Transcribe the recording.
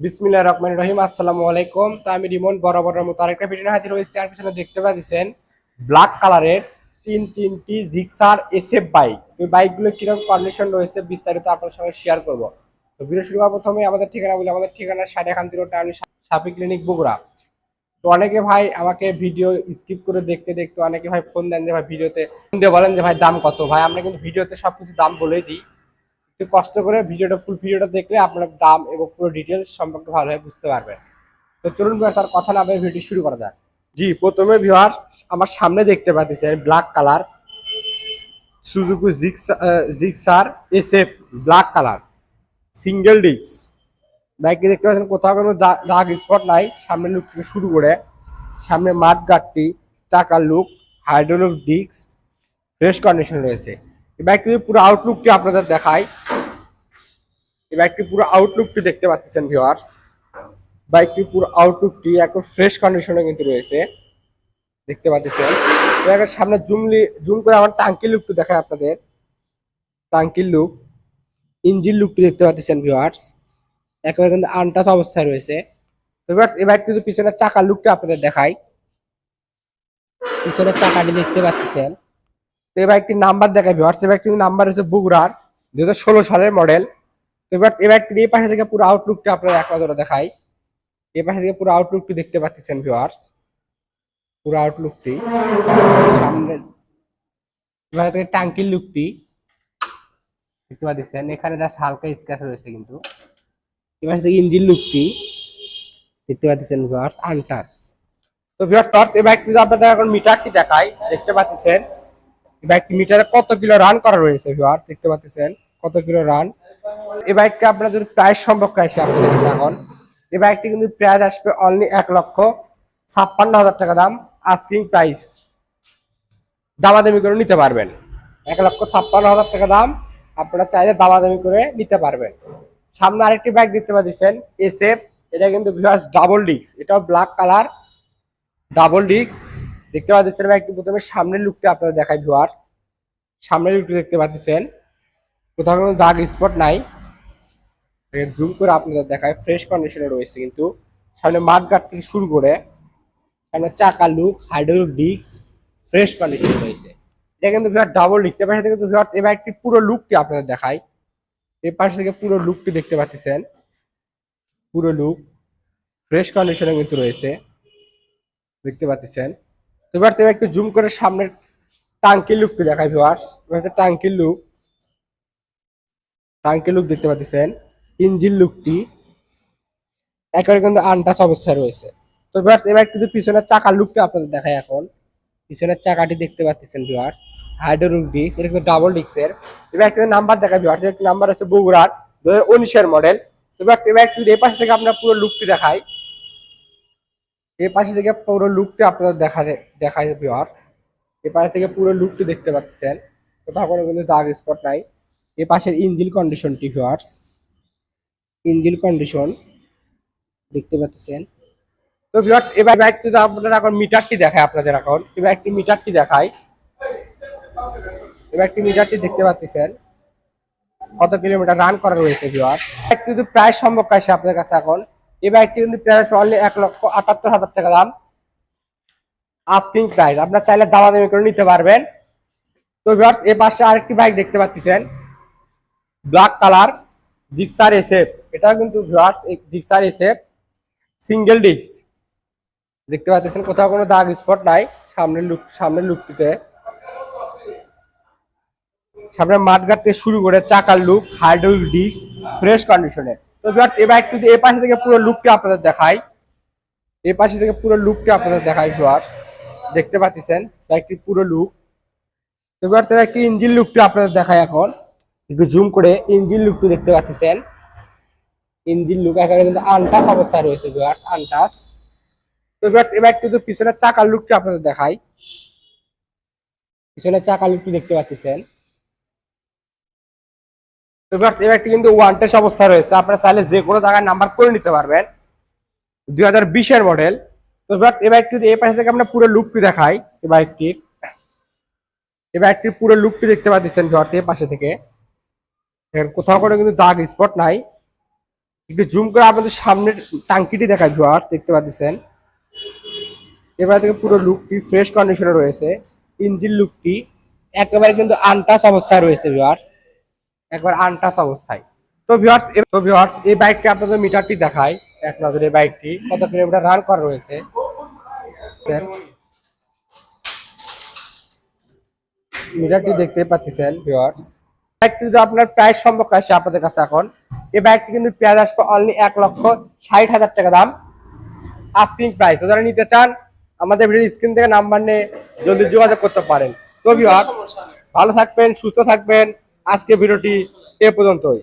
বিসমিল্লাহ রহমান রহিম, আসসালামু আলাইকুম। তো আমি রিমন বরাবরের মতো আরেকটা ভিডিও হাজির হয়েছি। আর পিছনে দেখতে পাচ্ছেন ব্ল্যাক কালারের তিন তিনটি জিক্সার এসএফ বাইক ওই বাইকগুলো কীরকম কন্ডিশন রয়েছে বিস্তারিত আপনার সঙ্গে শেয়ার করব। তো ভিডিও শুরু করার প্রথমে আমাদের ঠিকানা বলি। আমাদের ঠিকানা সাড়ে একান্তি রোড টাউন, সাপি ক্লিনিক বগুড়া। তো অনেকে ভাই আমাকে ভিডিও স্কিপ করে দেখতে দেখতে অনেকে ভাই ফোন দেন যে ভাই ভিডিওতে ফোন দিয়ে বলেন যে ভাই দাম কত? ভাই আমরা কিন্তু ভিডিওতে সবকিছু দাম বলে দিই। একটু কষ্ট করে ভিডিওটা ফুল ভিডিওটা দেখলে আপনার দাম এবং পুরো ডিটেলস সম্পর্কে ভালোভাবে বুঝতে পারবেন। তো চলুন তার কথা না বলে ভিডিও শুরু করা যাক। জি, প্রথমে ভিউয়ার আমার সামনে দেখতে পাচ্ছেন black colour Suzuki Gixxer SF black colour single disc বাইকে দেখতে পাচ্ছেন কোথাও কোনো দাগ স্পট নাই, সামনের লুক থেকে শুরু করে সামনে মাঠ গাটটি চাকার look hydraulic disc fresh condition রয়েছে। এই বাইকটির পুরো আউটলুকটি আপনাদের দেখাই। এই বাইকটির পুরো আউটলুকটি দেখতে পাচ্ছেন ভিউয়ার্স বাইকটির পুরো আউটলুকটি একদম ফ্রেশ কন্ডিশনে কিন্তু রয়েছে। দেখতে পাচ্ছেন। এবার সামনে জুমলি জুম করে আমার টাঙ্কির লুকটি দেখায় আপনাদের। টাঙ্কির লুক ইঞ্জিন লুকটি দেখতে পাচ্ছেন ভিউয়ার্স একেবারে কিন্তু আনটাচ অবস্থায় রয়েছে। তো ভিউয়ার্স এই বাইকটি যদি পিছনের চাকার লুকটা আপনাদের দেখাই। পিছনের চাকাটি দেখতে পাচ্ছেন। তো এই বাইকটির নাম্বার দেখাই ভিওয়ার্স এই বাইকটির নাম্বার হচ্ছে বুগরার। দুই হাজার ষোলো সালের মডেল তো এবার বাইকটির এই পাশে থেকে পুরো আউটলুকটা আপনারা এক নজরে দেখাই। এই পাশে থেকে পুরো আউটলুকটি দেখতে পাচ্ছেন ভিউয়ার্স পুরো আউটলুকটি সামনে এবার থেকে টাঙ্কির লুকটি দেখতে পাচ্ছেন। এখানে জাস্ট হালকা স্ক্র্যাচ রয়েছে কিন্তু। এবার থেকে ইঞ্জিন লুকটি দেখতে পাচ্ছেন ভিউয়ার্স আনটাস তো ভিউয়ার্স ফার্স্ট এই বাইকটি আপনাদের এখন মিটারটি দেখাই, দেখতে পাচ্ছেন, এই বাইকটি মিটারে কত কিলো রান করা রয়েছে ভিউয়ার দেখতে পাচ্ছেন, কত কিলো রান এই বাইকটা আপনার যদি প্রাইস সম্পর্কে আসে আপনাদের কাছে এখন। এই বাইকটি কিন্তু প্রাইস আসবে অনলি এক লক্ষ ছাপ্পান্ন হাজার টাকা দাম আস্কিং প্রাইস দামাদামি করে নিতে পারবেন। এক লক্ষ ছাপ্পান্ন হাজার টাকা দাম, আপনারা চাইলে দামাদামি করে নিতে পারবেন। সামনে আরেকটি বাইক দেখতে পাচ্ছেন এসএফ এটা কিন্তু ভিউয়ার্স ডাবল ডিস্ক এটাও ব্ল্যাক কালার ডাবল ডিস্ক দেখতে পাচ্ছেন বাইকটি প্রথমে সামনের লুকটা আপনারা দেখায় ভিউয়ার্স সামনের লুকটি দেখতে পাচ্ছেন। কোথাও কোনো দাগ স্পট নাই। জুম করে আপনাদের দেখায় ফ্রেশ কন্ডিশনে রয়েছে কিন্তু। সামনে মাঠ থেকে শুরু করে, সামনে চাকা লুক হাইড্রোলিক ডিস্ক ফ্রেশ কন্ডিশনে রয়েছে। এটা কিন্তু ভিউয়ার ডাবল ডিস্ক এবার থেকে ভিউয়ার্স এই বাইকটি পুরো লুকটি আপনাদের দেখায় এই পাশে থেকে পুরো লুকটি দেখতে পাচ্ছেন। পুরো লুক ফ্রেশ কন্ডিশনে কিন্তু রয়েছে। দেখতে পাচ্ছেন। তো এবার একটু জুম করে সামনের টাঙ্কির লুকটি দেখায় ভিউয়ার্স এবার টাঙ্কির লুক টাঙ্কির লুক দেখতে পাচ্ছেন, ইঞ্জিন লুকটি একেবারে কিন্তু আনটাচ অবস্থায় রয়েছে। তো এবার এবার একটু পিছনের চাকার লুকটা আপনাদের দেখাই এখন। পিছনের চাকাটি দেখতে পাচ্ছেন ভিউয়ার্স হাইড্রোলিক ডিস্ক এটা কিন্তু ডাবল ডিস্কের এবার একটা নাম্বার দেখাই ভিউয়ার্স একটা নাম্বার হচ্ছে বগুড়ার দু হাজার উনিশের মডেল তো এবার এবার একটু এই পাশে থেকে আপনার পুরো লুকটি দেখাই। এই পাশে থেকে পুরো লুকটি আপনাদের দেখা দেখা ভিউয়ার্স এই পাশে থেকে পুরো লুকটি দেখতে পাচ্ছেন। কোথাও কোনো কিন্তু দাগ স্পট নাই। এই পাশের ইঞ্জিন কন্ডিশনটি ভিউয়ার্স। ইঞ্জিল কন্ডিশন দেখতে পাচ্ছেন। তো ভিউয়ার্স, এবার বাইকটি তো আপনারা এখন মিটারটি দেখায় আপনাদের এখন। এবার একটি মিটারটি দেখায় এবার একটি মিটারটি দেখতে পাচ্ছেন। কত কিলোমিটার রান করা রয়েছে একটু যদি প্রাইস সম্পর্কে আসে আপনাদের কাছে এখন। এই বাইকটি কিন্তু প্রাইস অনলি এক লক্ষ আটাত্তর হাজার টাকা দাম। আস্কিং প্রাইস আপনার চাইলে দামাদামি করে নিতে পারবেন। তো ভিউয়ার্স এই পাশে আরেকটি বাইক দেখতে পাচ্ছেন। Black colour Gixxer SF. এটা কিন্তু viewers Gixxer SF single disc. দেখতে পাচ্ছেন কোথাও কোনো দাগ স্পট নাই, সামনের লুক, সামনের লুকটিতে। সামনে মাঠঘাট থেকে শুরু করে চাকার লুক, হাইড্রোলিক ডিস্ক, ফ্রেশ কন্ডিশনে। তো ভিউয়ার্স বাইকটি যদি এই পাশে থেকে পুরো লুকটি আপনাদের দেখাই। এই পাশে থেকে পুরো লুকটি আপনাদের দেখাই ভিউয়ার্স। দেখতে পাচ্ছেন বাইকটি পুরো লুক। তো ভিউয়ার্স, এবার একটি ইঞ্জিন লুকটি আপনাদের দেখাই এখন। একটু জুম করে ইঞ্জিন লুকটি দেখতে পাচ্ছেন। ইঞ্জিন লুক এখানে কিন্তু আনটাস অবস্থায় রয়েছে ভিউয়ার্স আনটাস তো ভিউয়ার্স এবার একটু পিছনের চাকার লুকটি আপনাদের দেখাই। পিছনের চাকার লুকটি দেখতে পাচ্ছেন। তো ভিউয়ার্স এই বাইকটি কিন্তু ওয়ান টেস্ট অবস্থায় রয়েছে। আপনারা চাইলে যে কোনো জায়গায় নাম্বার করে নিতে পারবেন। দুই হাজার বিশের মডেল তো ভিউয়ার্স এই বাইকটি এই পাশে থেকে আমরা পুরো লুকটি দেখাই। এই বাইকটির এই বাইকটির পুরো লুকটি দেখতে পাচ্ছেন ভিউয়ার্স এই পাশে থেকে। এর কোথাও কোনো কিন্তু দাগ স্পট নাই। একটু জুম করে আপনাদের সামনের টাঙ্কিটি দেখায় ভিউয়ার দেখতে পাচ্ছেন। এবার থেকে পুরো লুকটি ফ্রেশ কন্ডিশনে রয়েছে। ইঞ্জিন লুকটি একেবারে কিন্তু আনটাচ অবস্থায় রয়েছে ভিউয়ার একবার আনটাচ অবস্থায়। তো ভিওয়ার্স তো ভিউয়ার্স এই বাইকটি আপনাদের মিটারটি দেখায় এক নজরে এই বাইকটি কত কিলোমিটার রান করা রয়েছে। মিটারটি দেখতে পাচ্ছেন ভিউয়ার্স বাইকটি যদি আপনার প্রাইস সম্পর্কে আসে আপনাদের কাছে এখন। এই বাইকটি কিন্তু পেঁয়াজ আসবে অনলি এক লক্ষ ষাট হাজার টাকা দাম। আস্কিং প্রাইস যারা নিতে চান আমাদের ভিডিও স্ক্রিন থেকে নাম্বার নিয়ে জলদি যোগাযোগ করতে পারেন। তো ভালো থাকবেন সুস্থ থাকবেন। আজকে ভিডিওটি এ পর্যন্তই।